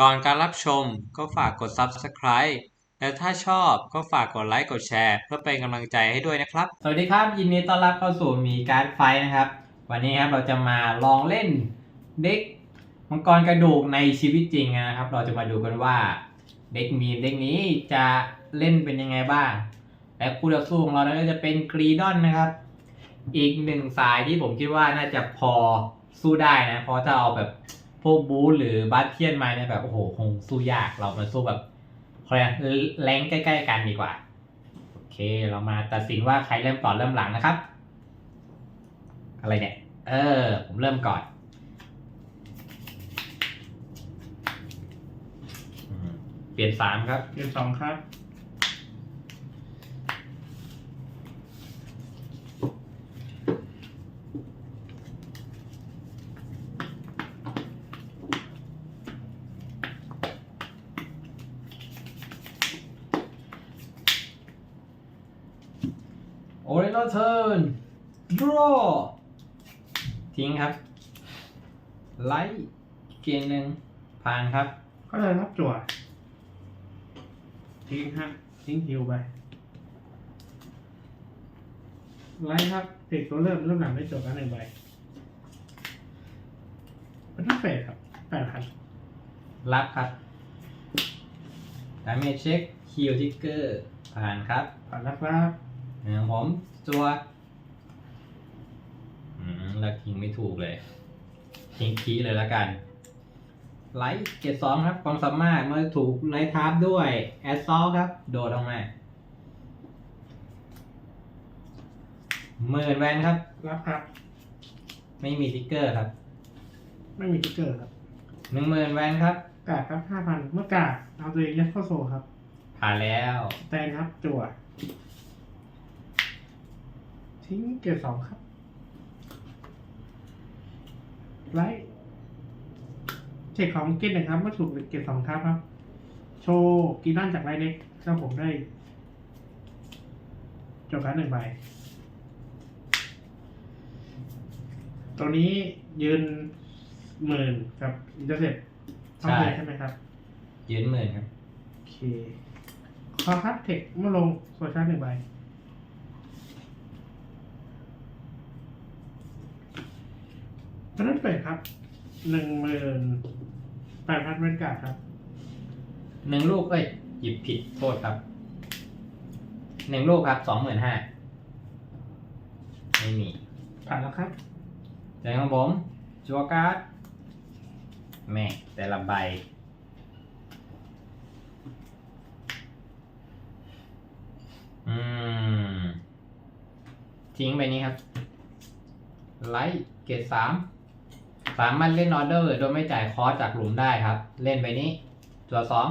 ก่อนการรับชมก็ฝากกด Subscribe และถ้าชอบก็ฝากกดไลค์กดแชร์ เพื่อเป็นกำลังใจให้ด้วยนะครับ สวัสดีครับ ยินดีต้อนรับเข้าสู่มีการ์ดไฟนะครับ วันนี้ครับเราจะมาลองเล่นเด็กมังกรกระดูกในชีวิตจริงนะครับ เราจะมาดูกันว่าเด็กมีเด็กนี้จะเล่นเป็นยังไงบ้าง และคู่ต่อสู้ของเรานั้นก็จะเป็นกรีดอนนะครับ อีกหนึ่งสายที่ผมคิดว่าน่าจะพอสู้ได้นะเพราะถ้าเอาแบบ พวกบูหรือบาสเทียนมาเนี่ยแบบโอ้โหคงสู้ยากเรามาสู้แบบเขาเรียกแรงใกล้ๆกันดีกว่า โอเคเรามาตัดสินว่าใครเริ่มก่อนเริ่มหลังนะครับ อะไรเนี่ย เออ ผมเริ่มก่อนเปลี่ยนสามครับเดือนสองครับ โอเรนเทิร์นดรอทิ้งครับไลท์เกณฑ์หนึ่งผ่านครับ ก็เลยรับจั่วทิ้งฮะทิ้งฮิวไปไลท์ครับเด็กตัวเริ่มเริ่มหลังได้จบแล้วหนึ่งใบเป็นทัฟเฟสครับแปดพันรับครับดาเมจเช็คคิวทิกเกอร์ผ่านครับผ่านแล้วครับอย่าง ผมตัวอืมแล้วทิ้งไม่ถูกเลย ทิ้งคีเลยละกัน ไลท์เกตสองครับความสามารถเมื่อถูกไลท์ทับด้วย แอสซอลครับ โดดออกมาหมื่นแวนครับ รับครับ ไม่มีทิกเกอร์ครับ ไม่มีติ๊กเกอร์ครับหนึ่งหมื่นแวนครับ กาดครับห้าพันเมื่อกาดเอาตัวเองยัดเข้าโซครับผ่านแล้วแตนครับจั่ว ทิ้งเกียร์สองครับ ไลท์เช็คของกินนะครับเมื่อถูกเกียร์สองครับครับ โชว์กีด้านจากไลท์เล็กถ้าผมได้จบการดหนึ่งใบ ตัวนี้ยืนหมื่นกับอินเตอร์เซ็ตต้องเลยใช่ไหมครับยืนหมื่นครับ โอเคคอคัดเทคเมื่อลงโซชาร์หนึ่งใบ ตอนนั้นเป็ดครับหนึ่งหมื่นแปดพันเวนการ์ดครับหนึ่งลูกเอ้ยหยิบผิดโทษครับหนึ่งลูกครับสองหมื่นห้าไม่มีผ่านแล้วครับแต่ของผมจัวการ์ดแม่แต่ละใบ อืม ทิ้งไปนี้ครับ ไลท์เกรดสาม สามารถเล่นออเดอร์โดยไม่จ่ายคอสจากหลุมได้ครับ เล่นไปนี้ ตัวสอง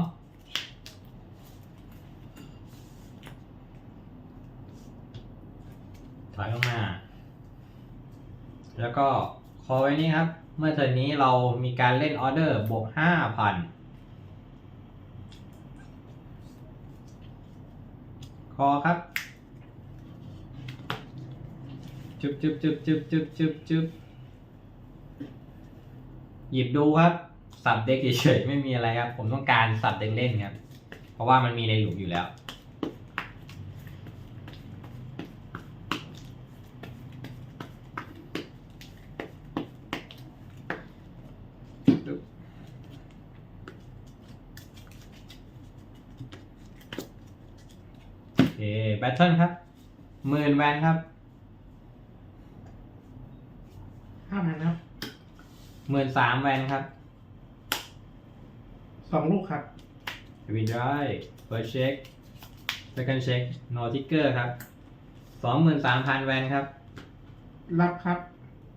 ถอยออกมา แล้วก็คอไว้นี้ครับ เมื่อเทิร์นนี้เรามีการเล่นออเดอร์บวกห้าพันคอครับจุบจุบจุบจุบจุบจุบจุบ หยิบดูครับ สับเด็กเฉยๆไม่มีอะไรครับ ผมต้องการสับเด็กเล่นครับ เพราะว่ามันมีในหลุมอยู่แล้ว โอเค แบทเทิลครับหมื่นแวนครับ ห้าพันครับ หมื่นสามแวนครับสองลูกครับวินไรเฟิร์สเช็ค second check no ticker ครับสองหมื่นสามพันแวนครับ รับครับ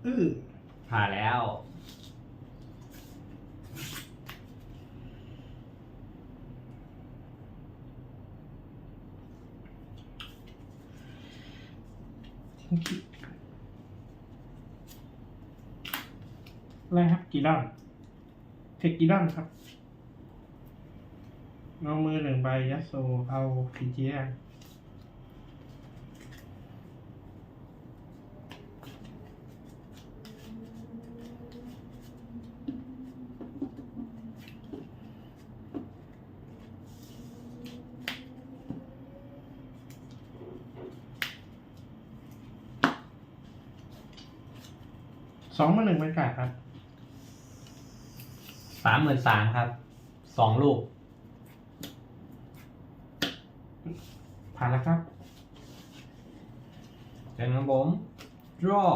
อื้อผ่านแล้วทิ้ง อะไรครับ กี่ด้านเทคกี่ด้านครับเอามือหนึ่งใบยัสโซเอาผีเจียสองมาหนึ่งบรรยากาศครับ สามหมื่นสามครับ สองลูก ผ่านแล้วครับเป็นของผมรอ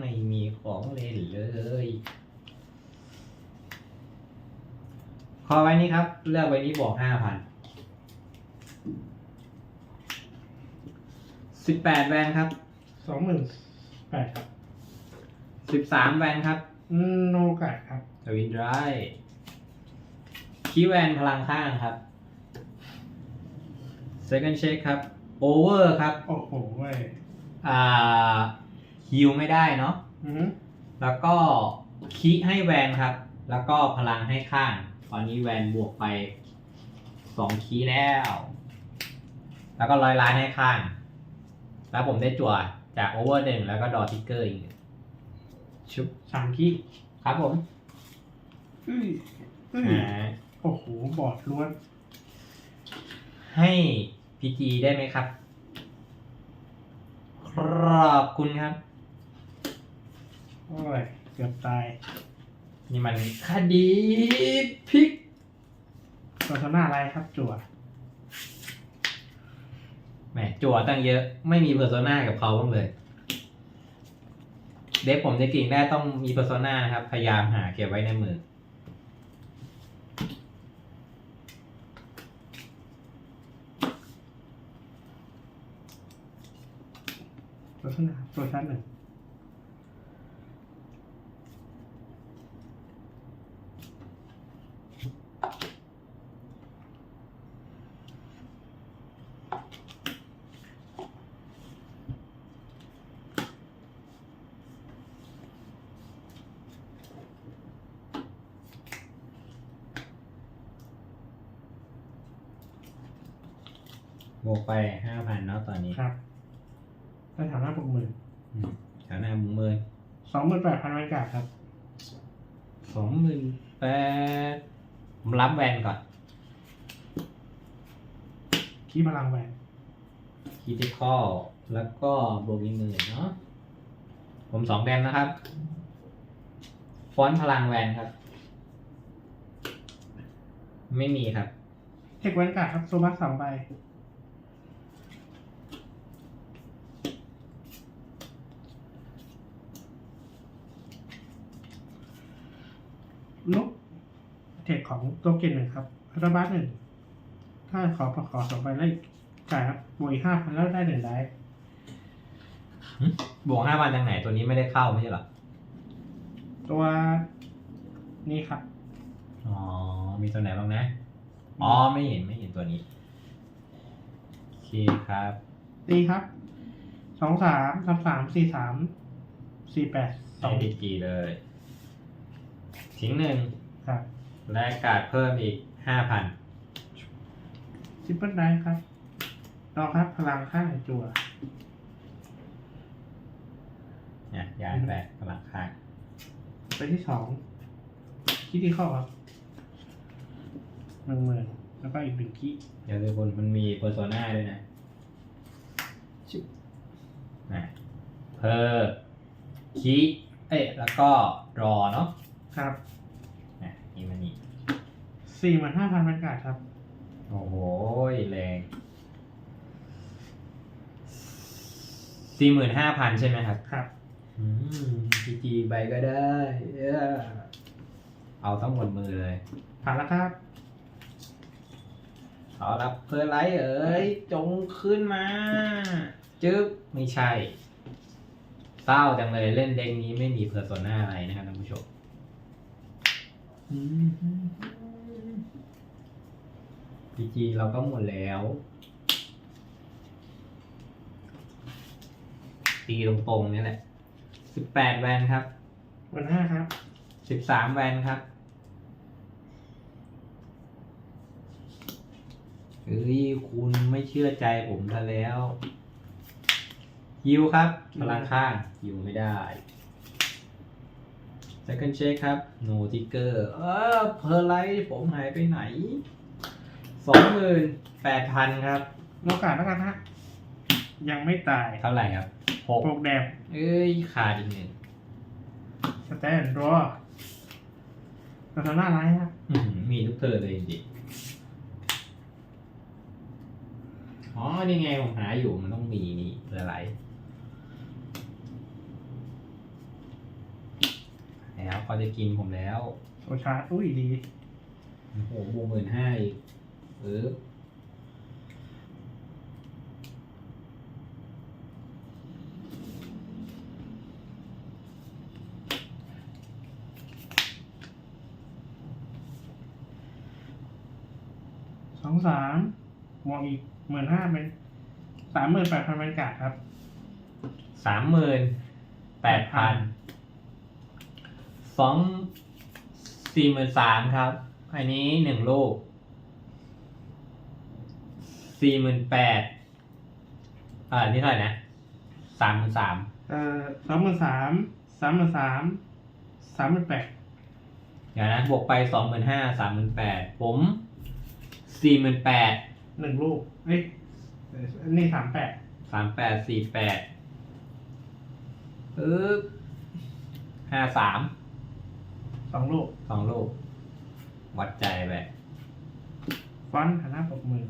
ไม่มีของเล่นเลย ขอไว้นี้ครับ เลือกไว้นี้บวกห้าพันสิบแปดแวนครับ สองหมื่นแปดครับสิบสามแวนครับ โนกาดครับ ทวินไรคีย์แวนพลังข้างครับ second check ครับ over ครับ โอ้โหเว้ยอ่าฮิวไม่ได้เนาะ อือหือแล้วก็คีให้แวนครับ แล้วก็พลังให้ข้าง ตอนนี้แวนบวกไปสองคีแล้ว แล้วก็ร้อยล้านให้ข้าง แล้วผมได้จั่วจากโอเวอร์หนึ่งแล้วก็ดอทิกเกอร์อีกหนึ่งชุบสามขี้ครับผม อื้ออื้ออ่าโอ้โห บอดล้วน ให้พีจีได้ไหมครับ ขอบคุณครับ โอ้ย เกือบตายนี่มันคดีพลิกตัวหน้าอะไรครับจั่วแหมจั่วตั้งเยอะ ไม่มีเพอร์โซนากับเขาบ้างเลย เด็กผมจะเก่งได้ต้องมีเพอร์โซนานะครับ พยายามหาเก็บไว้ในมือ ตัวชนะตัวชั้นหนึ่งบวกไปห้าพันเนาะตอนนี้ ครับ ได้ถามหน้าปกหมื่นอืมแถวหน้ามุงเมินสองหมื่นแปดพันบรรยากาศครับ สองหมื่นแปดผมรับแวนก่อนขี้พลังแหวนคิติคอลแล้วก็บวกอีกหมื่นเนาะผมสองแดมนะครับ ฟอนต์พลังแวนครับ ไม่มีครับ เทคแวนการ์ดครับโซบัสสองใบลุกเทค ของตัวเกนหนึ่งครับอัตบัสหนึ่ง ถ้าขอประขอสองใบแล้วจ่ายครับบวกอีกห้าพันแล้วได้หนึ่งได้บวกห้าพันจากไหนตัวนี้ไม่ได้เข้าไม่ใช่เหรอ ตัวนี้ครับ อ๋อ มีตัวไหนบ้างนะ อ๋อ ไม่เห็นไม่เห็นตัวนี้ โอเคครับตีครับ สองสามสามสามสี่สาม สี่แปดสสอองงดีกีเลย ทิ้งหนึ่งครับ และการดเพิ่มอีกห้าพันซิปเปิลไดครับรอครับพลังข้างจั่วเนี่ยย้ายไปพลังข้างไปที่สองคิดที่ข้อครับหนึ่งหมื่นแล้วก็อีกหนึ่งคิเดี๋ยวทุกคนมันมีเพอร์โซนาด้วยนะชิบนะเพอร์คีเอ๊ะแล้วก็รอเนาะครับนะนี่มันนี่ สี่หมื่นห้าพันบรรยากาศครับ โอ้โหแรงสี่หมื่นห้าพันใช่ไหมครับครับอืมพีจีใบก็ได้เอ้อเอาทั้งหมดมือเลย ผ่านแล้วครับเอารับเพอร์ไลท์เอ๋ย จงขึ้นมา จึ๊บไม่ใช่ เศร้าจังเลยเล่นเด็กนี้ไม่มีเพอร์โซนาอะไรนะครับท่านผู้ชม พีจีเราก็หมดแล้ว ตีตรงๆนี่แหละสิบแปดแวนครับวันห้าครับสิบสามแวนครับเฮ้ยคุณไม่เชื่อใจผมซะแล้วฮิวครับพลังข้างฮิวไม่ได้ second check ครับ no ticker เออเพอร์ไลท์ผมหายไปไหน สองหมื่นแปดพันครับโอกาสแล้วกันฮะ ยังไม่ตายเท่าไหร่ครับหกโปกแดงเอ้ยขาดอีกหนึ่งสแตนรอแต่ทำหน้าไรฮะอื้อหือมีทุกเธอเลยจริงๆอ๋อ นี่ไงผมหาอยู่มันต้องมีนี่เพื่ออะไรแล้วเขาจะกินผมแล้วโซชาร์จอุ้ยดี โอ้โหบวกหมื่นห้าอีก เออสองสามบวกอีกหมื่นห้าเป็นสามหมื่นแปดพันบรรยากาศครับ สามหมื่นแปดพันสองสี่หมื่นสามครับ อันนี้หนึ่งลูก สี่หมื่นแปดอ่านี่เท่าไหร่นะสามหมื่นสามเอ่อสองหมื่นสามสามหมื่นสามสามหมื่นแปดเดี๋ยวนะ บวกไปสองหมื่นห้าสามหมื่นแปดผมสี่หมื่นแปดหนึ่งลูกเอ้ยเอ่ออันนี่สามแปดสามแปดสี่แปดปึ๊บห้าสามสองลูกสองลูก วัดใจไป ฟอนต์ฐานะปกมือ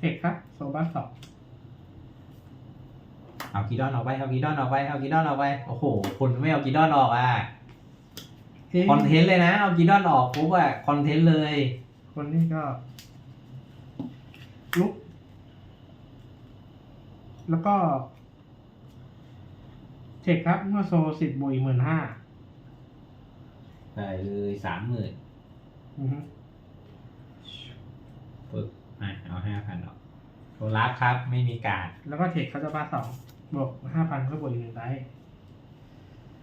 เทคครับ โซบัสสองเอากีดอนออกไปเอากีดอนออกไปเอากีดอนออกไปโอ้โหคุณไม่เอากีดอนออกอะคอนเทนต์เลยนะ เอากีดอนออกปุ๊บอะคอนเทนต์เลย คนนี้ก็ลุก แล้วก็เทคครับเมื่อโซสิบบวกอีกหมื่นห้าได้เลยสามหมื่นอือฮึปึ๊บอะ เอาห้าพันออกโทรลักครับ ไม่มีการดแล้วก็เทคเขาจะบ้าสองบวกห้าพันเพื่อบวกอีกหนึ่งไดส์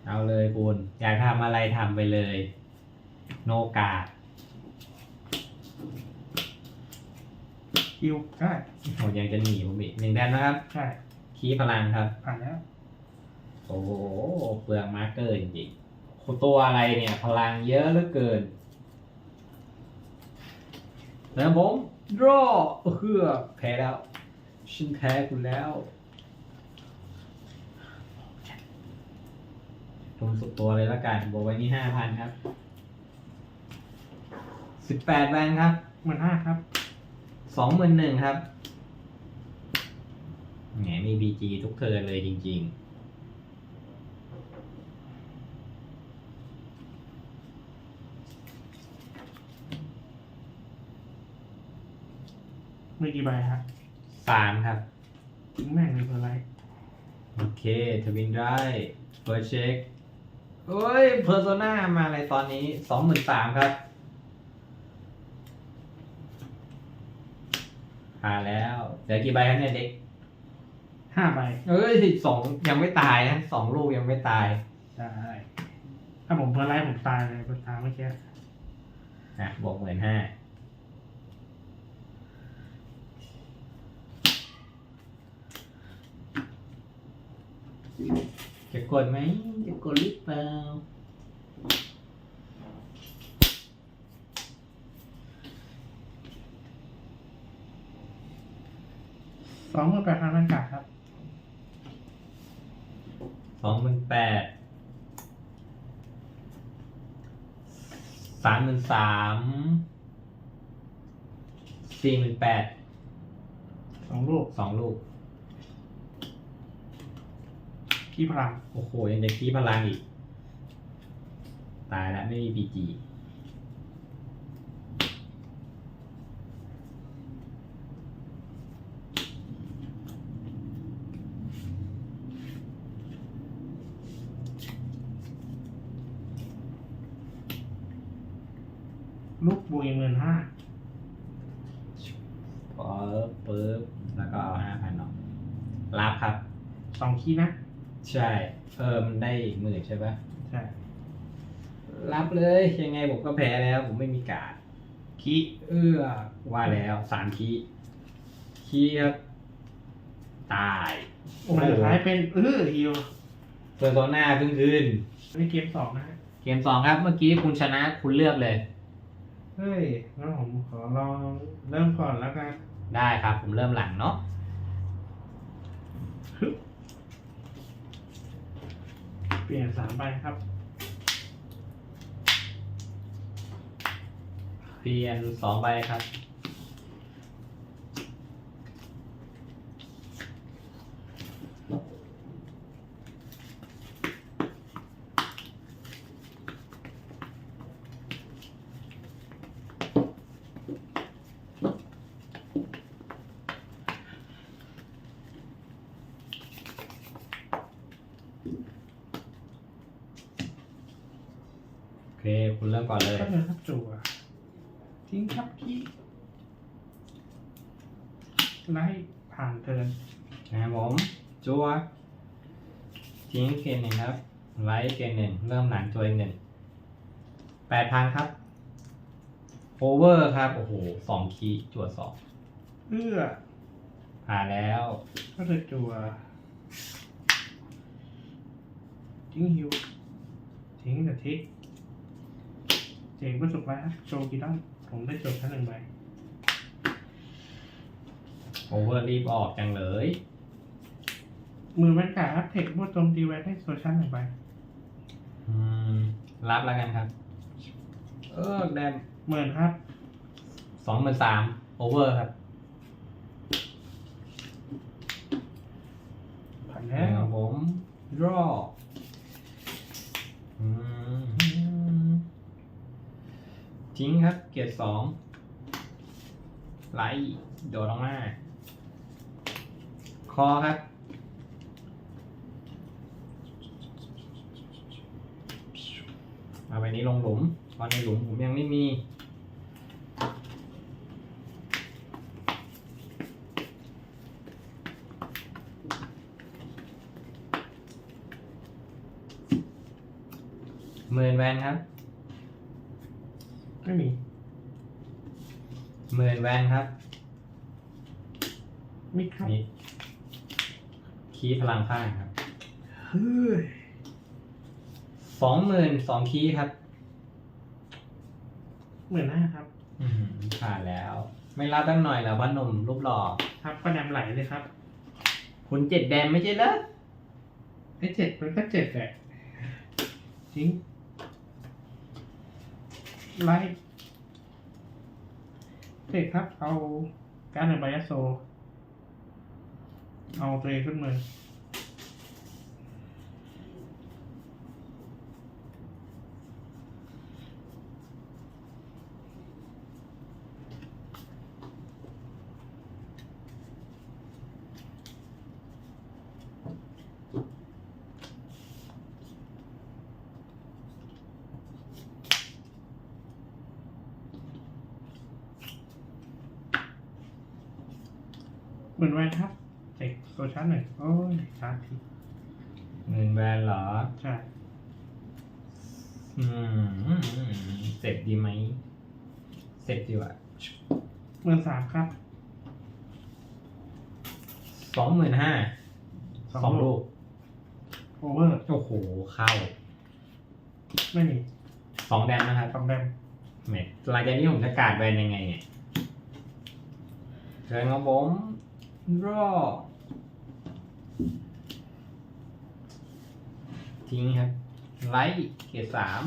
เอาเลยคุณอยากทำอะไรทำไปเลย โนการ์ดคิวได้ผมยังจะหนีผมอีกหนึ่งแดนนะครับ ใช่คีย์พลังครับ ผ่านแล้ว โอ้โหเปลืองมาร์กเกอร์จริงๆคุณตัวอะไรเนี่ย พลังเยอะเหลือเกินแล้วผม draw เฮือแพ้แล้ว ฉันแพ้คุณแล้วลงสุดตัวเลยละกันบวกไว้นี่ห้าพันครับสิบแปดแบนครับหมื่นห้าครับสองหมื่นหนึ่งครับแหมมีบีจีทุกเทิร์นเลยจริง ๆ มือกี่ใบฮะสามครับ ทิ้งแม่งเลยเพื่ออะไรโอเค ทวินได้เฟิร์สเช็คเอ้ยเพอร์โซนามาอะไรตอนนี้สองหมื่นสามครับผ่านแล้วเหลือกี่ใบครับเนี่ยเด็ก ห้าใบเอ้ยสองยังไม่ตายนะสองลูกยังไม่ตาย ใช่ถ้าผมเพื่ออะไรผมตายเลยเพื่อตายเมื่อกี้ อะบวกหมื่นห้า จะกดไหม จะกดหรือเปล่า สองหมื่นแปดพันบรรยากาศครับ สองหมื่นแปด สามหมื่นสาม สี่หมื่นแปด สองลูก สองลูก ขี้พลังโอ้โห ยังจะขี้พลังอีก ตายแล้วไม่มีปีจีลูกบวกอีกหมื่นห้าพอปึ๊บแล้วก็เอาห้าพันออกรับครับ สองขี้นะ ใช่ เออมันได้อีกหมื่นใช่ปะใช่รับเลยยังไงผมก็แพ้แล้ว ผมไม่มีการดขี้เอื้อว่าแล้วสามคีคีครับตายโอ้มันโหสุดท้ายเป็นเออฮิวเปอร์โซนาเพิ่งคืนนี่เกมสองนะฮะเกมสองครับ เมื่อกี้คุณชนะคุณเลือกเลย เฮ้ยงั้นผมขอลองเริ่มก่อนแล้วกัน ได้ครับ ผมเริ่มหลังเนาะ เปลี่ยนสามใบครับ เปลี่ยนสองใบครับ คคุณเริ่มก่อนเลย ก็เลยครับจั่วทิ้งครับขี้ไล่ผ่านเทิร์นนะครับผมจัวทิ้งเกณฑ์หนึ่งครับ ไลท์เกณฑ์หนึ่งเริ่มหลังจัวอีกหนึ่งแปดพันครับโอเวอร์ครับ โอ้โหสองคีย์จัวสองเอื้อผ่านแล้วก็เลยจั่วทิ้งฮิวทิ้งแต่ทิก เจ๋งประสบไว้ครับโชว์กีตันผมได้จดชั้นหนึ่งใบโอเวอร์รีบออกจังเลย มือแว่นกาครับเทคบวกโจมตีแวนได้โซชั้นหนึ่งใบอืม รับแล้วกันครับ เออแดมหมื่นครับสองหมื่นสามโอเวอร์ครับผ่านแล้แล้ววผมรออื ทิ้งครับ เกียร์สองไลท์โดดลงมาคอครับ เอาไปนี้ลงหลุมเพราะในหลุมผมยังไม่มี หมื่นแวนครับ ไม่มีหมื่นแวนครับ มิดครับนี่คีย์พลังข้างครับเฮ้ยสองหมื่นสองคีย์ครับหมื่นห้าครับ อื้อหือผ่านแล้ว ไม่รับตั้งหน่อยแล้วพ่อหนุ่มรูปหล่อครับก็แดมไหลเลยครับคุณเจ็ดแดมไม่ใช่เหรอ ไอ้เจ็ดมันก็เจ็ดแหละทิ้ง ไล่เทคครับ เอาการในไบยัสโซ เอาตัวเองขึ้นมือ หมือนแวนครับเด็กโซชั่นหนึ่งโอ้ยชาร์จทีหมื่นแวนเหรอ ใช่อืมเสร็จดีไหม เสร็จดีกว่าหมื่นสามครับ สองหมื่นห้า สองลูกโอเวอร์ โอ้โห เข้า ไม่มี สองแดมนะครับสองแดมแหมหลังจากนี้ผมจะการดแวนยังไงเนี่ยเชิญครับผม รอทิ้งครับไลท์เกียร์สาม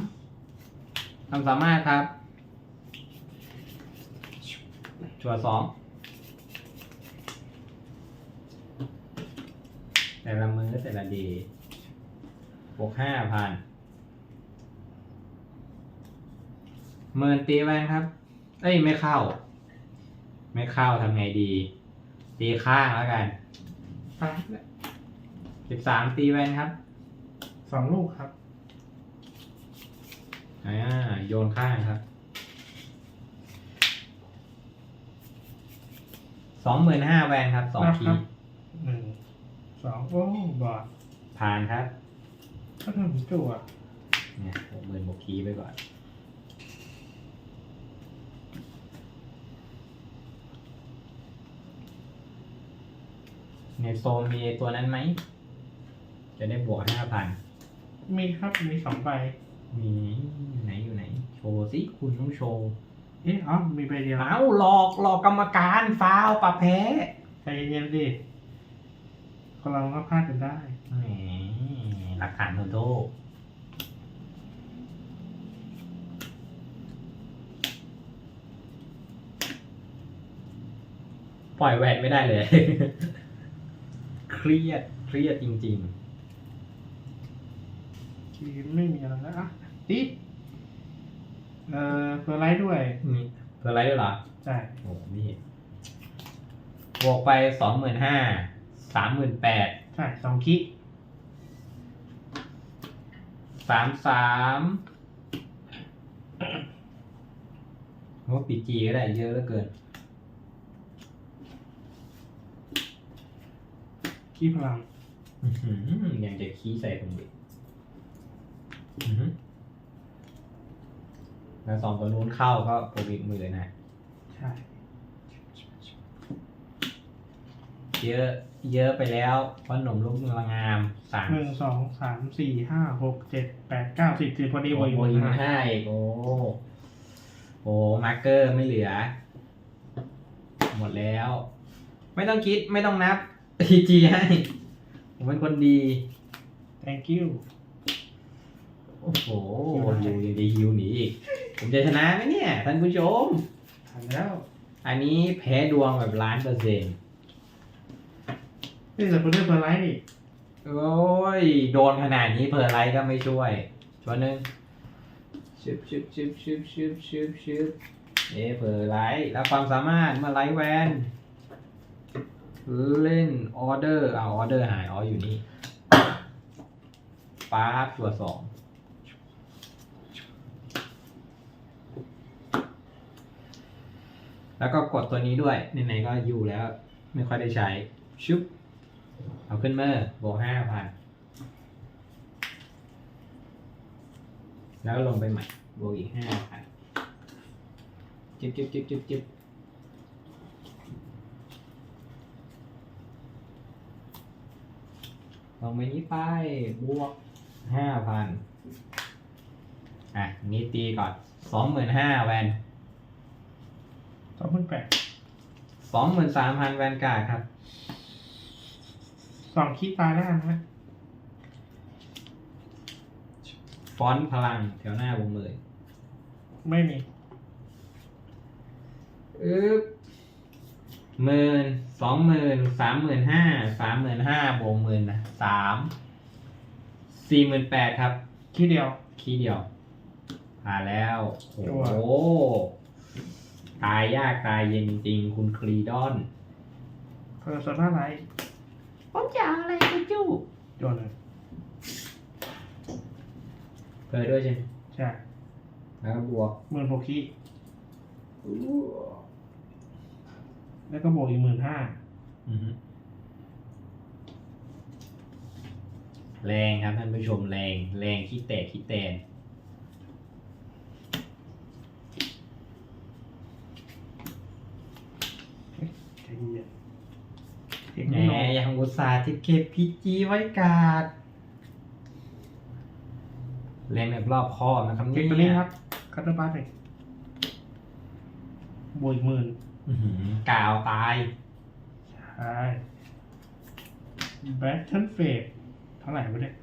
ทำสามารถครับ จัวสองแต่ละมือแต่ละดีบวกห้าพันหมื่นตีแวนครับ เอ้ย ไม่เข้า ไม่เข้าทำไงดี ตีข้างแล้วกันตายแล้วสิบสามตีแวนครับสองลูกครับอ่าโยนข้างครับสองหมื่นห้าแวนครับสองนับทีครับหนึ่งสองโอ้บอดผ่านครับก็ถึงจั่วเนี่ยหกหมื่นบวกคีย์ไปก่อน ในโซนมีตัวนั้นไหม จะได้บวกห้าพัน มีครับมีสองใบมีไหนอยู่ไหน โชว์สิคุณต้องโชว์เอ๊ะอ๋อมีใบเดียวเอาหลอกหลอกกรรมการฟาวปะแพ้ใจเย็นดิคนเราก็พลาดกันได้นี่หลักฐานโตโดปล่อยแหวนไม่ได้เลย เครียดเครียดจริง ทีมไม่มีอะไรแล้วอะติดเอ่อเฟอร์ไลท์ด้วย ๆ นี่เพื่ออะไรด้วยเหรอ ใช่โอ้นี่บวกไปสองหมื่นห้าสามหมื่นแปดใช่สองคิสามสามว่าปีจีก็ได้เยอะเหลือเกิน คีพลังอื้อหือยังจะขี้ใส่ตรงนี้อื้อหือแล้วสองตัวนู้นเข้าก็โปรบิกมือนะใช่ เยอะ เยอะไปแล้วเพราะหนุ่มลูกเมืองงามสามหนึ่งสองสามสี่ห้าหกเจ็ดแปดเก้าสิบสิบพอดีโอ้โวยโหหยินึ่งงห้าห้าอีกโอ้โหมาร์กเกอร์ไม่เหลือ หมดแล้ว ไม่ต้องคิดไม่ต้องนับ ทีจีให้ ผมเป็นคนดี thank you โอ้โหอยู่ดีๆฮิวหนีอีก ผมจะชนะไหมเนี่ย ท่านผู้ชมผ่านแล้วอันนี้แพ้ดวงแบบล้านเปอร์เซ็นต์นี่แต่เป็นเรื่องเฟอร์ไลท์นี่โอ้ย โดนขนาดนี้เพอร์ไลท์ก็ไม่ช่วยชวนหนึ่งชึบชึบชึบชึบชึบชึบชึบเอะเพอร์ไลท์แล้วความสามารถเมื่อไลท์แวน เล่นออเดอร์เอาออเดอร์หายอ๋ออยู่นี่ป๊าบตัวสองแล้วก็กดตัวนี้ด้วยไหนๆก็อยู่แล้ว ไม่ค่อยได้ใช้ ชุบ เอาขึ้นเมอร์บวกห้าพันแล้วลงไปใหม่บวกอีกห้าพันจิบจิบจิบจิบจิบ ลงไปนี้ไปบวกห้าพันอะนี้ตีก่อนสองหมื่นห้าแวนสองพันแปดสองหมื่นสามพันแวนการ์ดครับ สองคิตายแล้วกันนะฟอนต์พลังแถวหน้าวงเลย ไม่มี อึ๊บ หมื่นสองหมื่นสามหมื่นห้าสามหมื่นห้าบวกหมื่นนะสามสี่หมื่นแปดครับคิเดียว คีย์เดียวผ่านแล้ว โอ้จั่วโห ตายยากตายเย็นจริงๆคุณคลีดอน เพอร์โซนาไลท์ผมจะเอาอะไรไปจู้โยนเลยเพิ่ด้วยใช่ไหมใช่แล้วก็บวกหมื่นหกคิ แล้วก็บวกอีกหมื่นห้าอือฮึแรงครับท่านผู้ชมแรงแรงขี้แตกขี้แตนใจเย็นเด็กแหมไม่ลงยังอุตส่าห์ที่เก็บพีจีไว้การ์ดเล่นแบบรอบคอบนะครับเด็กตัวนี้ครับคัตเตอร์บัสเลยบวกอีกหมื่นอื้อหือ กาวตาย ใช่แบทเทิลเฟสเท่าไหร่วะเนี่ย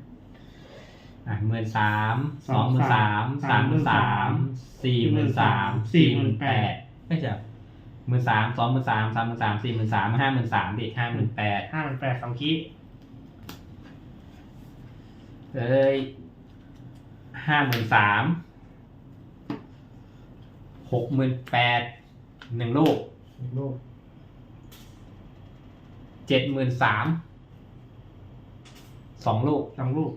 อะหมื่นสามสสอองงหมื่นสามสามหมื่นสามสี่หมื่นสามสี่หมื่นแปดไม่ใช่หมื่นสามสองหมื่นสามสามหมื่นสามสี่หมื่นสามห้าหมื่นสามดิห้าหมื่นแปดห้าหมื่นแปดสองคิเอ้ยห้าหมื่นสามหกหมื่นแปด หนึ่งลูกลูกเจ็ดหมื่นสามสองลูกสองลูก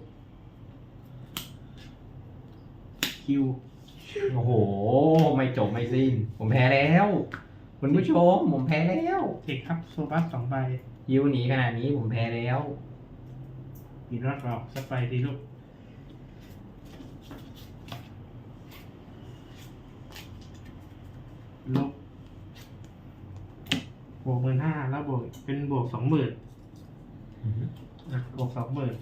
คิวโอ้โห ไม่จบไม่สิ้น ผมแพ้แล้ว คุณผู้ชม ผมแพ้แล้วเด็กครับโซบัสสองใบยิวหนีขนาดนี้ผมแพ้แล้วมีรอดออกสักใบดีลูกลูกบ วกหมื่นห้าแล้วบวกเป็นบวกสองหมื่นอะบวกสองหมื่น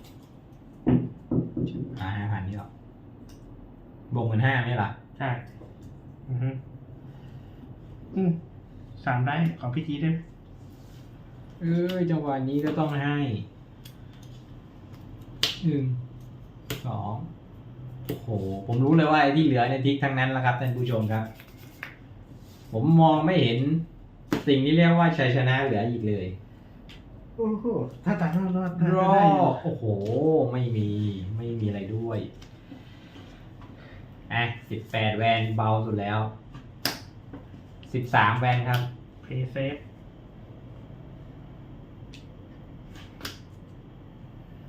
อ่าห้าพันนี่หรอบวกหมื่นห้าไม่หรอใช่อือฮึอืมสามได้ขอพี่จีได้ไหมเอ้ยจังหวะนี้ก็ต้องให้หนึ่งสองโอ้โห ผมรู้เลยว่าไอ้ที่เหลือเนี่ยทิกทั้งนั้นแหละครับท่านผู้ชมครับ ผมมองไม่เห็น สิ่งที่เรียกว่าชัยชนะเหลืออีกเลย โอ้โหถ้าตัดรอดรอดน่ารจะอได้อยู่โอ้โห ไม่มีไม่มีอะไรด้วยอะสิบแปดแวนเบาสุดแล้วสิบสามแวนครับเพย์เซฟ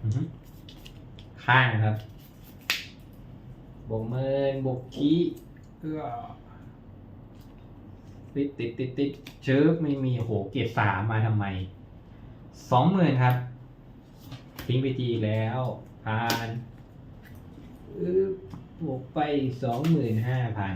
อือฮึข้างครับบวกเมินบวกขี้เอื้อ ติดติดติดติดเชิบไม่มีโหเกียรติสามมาทำไมสองหมื่นครับ ทิ้งไปจีแล้วผ่านอึ๊บบวกไปสองหมื่นห้าพัน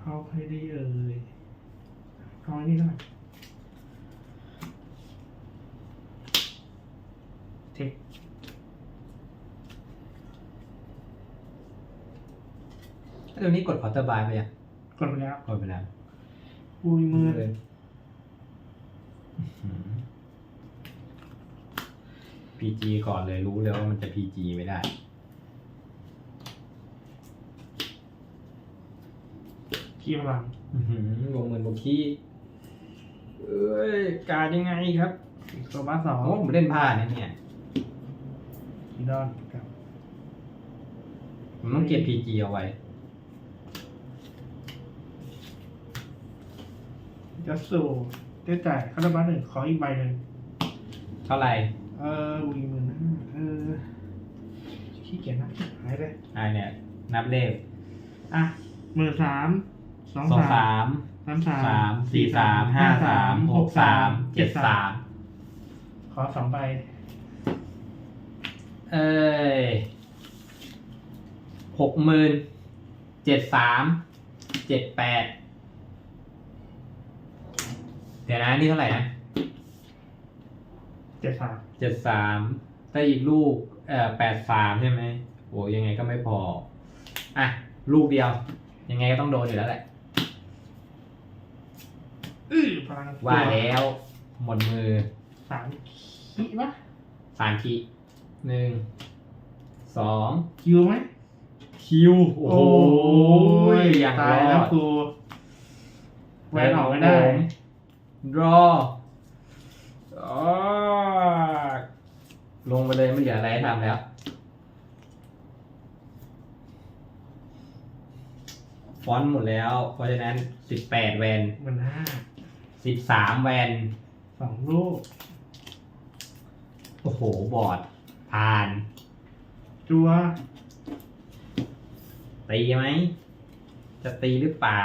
เอาใครดีเอ่ย เอาอันนี้ก็ได้เทคตัวนี้กดพอร์ตบายไปยังกดไปแล้วกดไปแล้วอุ้ยมือพีจีก่อนเลยรู้เลยว่ามันจะพีจีไม่ได้ขี้พลังอื้อหือวงเงินบวกขี้ เอ้ยการยังไงครับโซบัสสองโอ้ผมเล่นพลาดนะเนี่ยกีดอนกับผมต้องเก็บพีจีเอาไว้ยัสสูเจ๊จ่ายคาราบัสหนึ่งขออีกใบหนึ่งเท่าไหร่เออวีหมื่นห้าเออขี้เกียจนะหายเลยอ่าเนี่ย นับเลขอะหมื่นสาม สองสองสามสามสามสามสามสี่สามห้าสามหกสามเจ็ดสามขอสองใบเอ้ยหกหมื่นเจ็ดสามเจ็ดแปดเดี๋ยวนะนี่เท่าไหร่นะ เจ็ดสามเจ็ดสามถ้าอีกลูกเอ่อแปดสามใช่ไหมโอ้ยังไงก็ไม่พอ อะ ลูกเดียว ยังไงก็ต้องโดนอยู่แล้วแหละ อื้อพลังว่าแล้ว หมดมือสามขี้ปะสามขีหนึ่งสองคิวไหมคิว โอ้โหยังตารยอแล้วดครูแหวนออกไม่ได้ รออ๋อลงไปเลยไม่เหลืออะไรให้ทำแล้ว ฟอนต์หมดแล้ว เพราะฉะนั้นสิบแปดแวนหมื่นห้า สิบสามแวนสองลูก โอ้โห บอร์ดผ่าน จัวตีไหม จะตีหรือเปล่า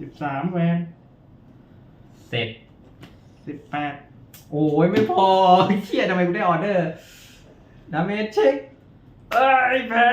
สิบสามแวนเสร็จสิบแปด โอ้ยไม่พอเครียดทำไมกูได้ออเดอร์ดาเมจเช็คเอ้ยแพ้